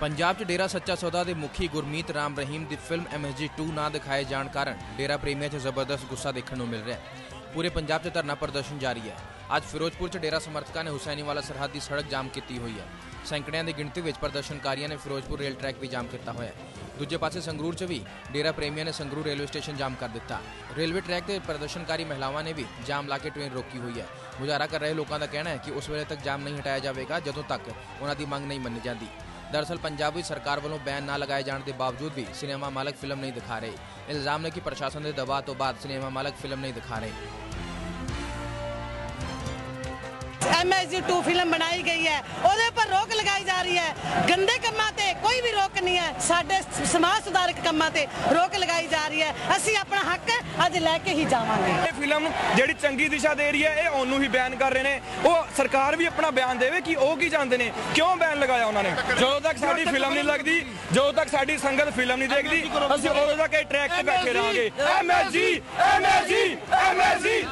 ਪੰਜਾਬ 'ਚ ਡੇਰਾ ਸੱਚਾ ਸੌਦਾ ਦੇ ਮੁਖੀ ਗੁਰਮੀਤ ਰਾਮ ਰਹੀਮ ਦੀ ਫਿਲਮ ਐਮਐਸਜੀ 2 ਨਾ ਦਿਖਾਏ ਜਾਣ ਕਾਰਨ ਡੇਰਾ ਪ੍ਰੇਮੀਆਂ 'ਚ ਜ਼ਬਰਦਸਤ ਗੁੱਸਾ ਦੇਖਣ ਨੂੰ ਮਿਲ ਰਿਹਾ ਹੈ। ਪੂਰੇ ਪੰਜਾਬ 'ਚ ਧਰਨਾ ਪ੍ਰਦਰਸ਼ਨ ਜਾਰੀ ਹੈ। ਅੱਜ ਫਿਰੋਜ਼ਪੁਰ 'ਚ ਡੇਰਾ ਸਮਰਥਕਾਂ ਨੇ ਹੁਸੈਨੀਵਾਲਾ ਸਰਹੱਦ ਦੀ ਸੜਕ ਜਾਮ ਕੀਤੀ ਹੋਈ ਹੈ। ਸੈਂਕੜਿਆਂ ਦੀ ਗਿਣਤੀ ਵਿੱਚ ਪ੍ਰਦਰਸ਼ਨਕਾਰੀਆਂ ਨੇ ਫਿਰੋਜ਼ਪੁਰ ਰੇਲ ਟਰੈਕ ਵੀ ਜਾਮ ਕੀਤਾ ਹੋਇਆ ਹੈ। ਦੂਜੇ ਪਾਸੇ ਸੰਗਰੂਰ 'ਚ ਵੀ ਡੇਰਾ ਪ੍ਰੇਮੀਆਂ ਨੇ ਸੰਗਰੂਰ ਰੇਲਵੇ ਸਟੇਸ਼ਨ ਜਾਮ ਕਰ ਦਿੱਤਾ। ਰੇਲਵੇ ਟਰੈਕ ਤੇ ਪ੍ਰਦਰਸ਼ਨਕਾਰੀ ਮਹਿਲਾਵਾਂ ਨੇ ਵੀ ਜਾਮ ਲਾ ਕੇ ਟ੍ਰੇਨ ਰੋਕੀ ਹੋਈ ਹੈ। ਮੁਜ਼ਾਹਰਾ ਕਰ ਰਹੇ ਲੋਕਾਂ ਦਾ ਕਹਿਣਾ ਹੈ ਕਿ ਉਸ ਵੇਲੇ ਤੱਕ ਜਾਮ ਨਹੀਂ ਹਟਾਇਆ ਜਾਵੇਗਾ, ਜਦੋਂ ਤੱਕ ਉਹਨਾਂ ਦੀ ਮੰਗ ਨਹੀਂ ਮੰਨੀ ਜਾਂਦੀ। ਦਰਅਸਲ ਪੰਜਾਬ ਵਿੱਚ ਸਰਕਾਰ ਵੱਲੋਂ ਬੈਨ ਨਾ ਲਗਾਏ ਜਾਣ ਦੇ ਬਾਵਜੂਦ ਵੀ ਸਿਨੇਮਾ ਮਾਲਕ ਫਿਲਮ ਨਹੀਂ ਦਿਖਾ ਰਹੇ ਇਲਜ਼ਾਮ ਨੇ ਕਿ ਪ੍ਰਸ਼ਾਸਨ ਦੇ ਦਬਾਅ ਤੋਂ ਬਾਅਦ ਸਿਨੇਮਾ ਮਾਲਕ ਫਿਲਮ ਨਹੀਂ ਦਿਖਾ ਰਹੇ ਐਮਐਸਜੀ 2 ਫਿਲਮ ਬਣਾਈ ਗਈ ਹੈ। ਉਹਦੇ ਉੱਪਰ ਰੋਕ ਲਗਾਈ ਜਾ ਰਹੀ ਹੈ। ਗੰਦੇ ਕੰਮਾਂ ਤੇ ਕੋਈ ਵੀ ਰੋਕ ਨਹੀਂ ਹੈ। ਸਾਡੇ ਸਮਾਜ ਸੁਧਾਰਕ ਕੰਮਾਂ ਤੇ ਰੋਕ ਲਗਾਈ ਜਾ ਰਹੀ ਹੈ। ਅਸੀਂ ਆਪਣਾ ਹੱਕ ਅੱਜ ਲੈ ਕੇ ਹੀ ਜਾਵਾਂਗੇ। ਇਹ ਫਿਲਮ ਜਿਹੜੀ ਚੰਗੀ ਦਿਸ਼ਾ ਦੇ ਰਹੀ ਹੈ ਇਹ ਉਹਨੂੰ ਹੀ ਬਿਆਨ ਕਰ ਰਹੇ ਨੇ। ਉਹ ਸਰਕਾਰ ਵੀ ਆਪਣਾ ਬਿਆਨ ਦੇਵੇ ਕਿ ਉਹ ਕੀ ਚਾਹੁੰਦੇ ਨੇ? ਕਿਉਂ ਬਿਆਨ ਲਗਾਇਆ ਉਹਨਾਂ ਨੇ? ਜਦੋਂ ਤੱਕ ਸਾਡੀ ਫਿਲਮ ਨਹੀਂ ਲੱਗਦੀ ਜਦੋਂ ਤੱਕ ਸਾਡੀ ਸੰਗਤ ਫਿਲਮ ਨਹੀਂ ਦੇਖਦੀ ਅਸੀਂ ਉਦੋਂ ਤੱਕ ਇਹ ਟਰੈਕ ਤੇ ਬੈਠੇ ਰਹਾਂਗੇ। MSG MSG MSG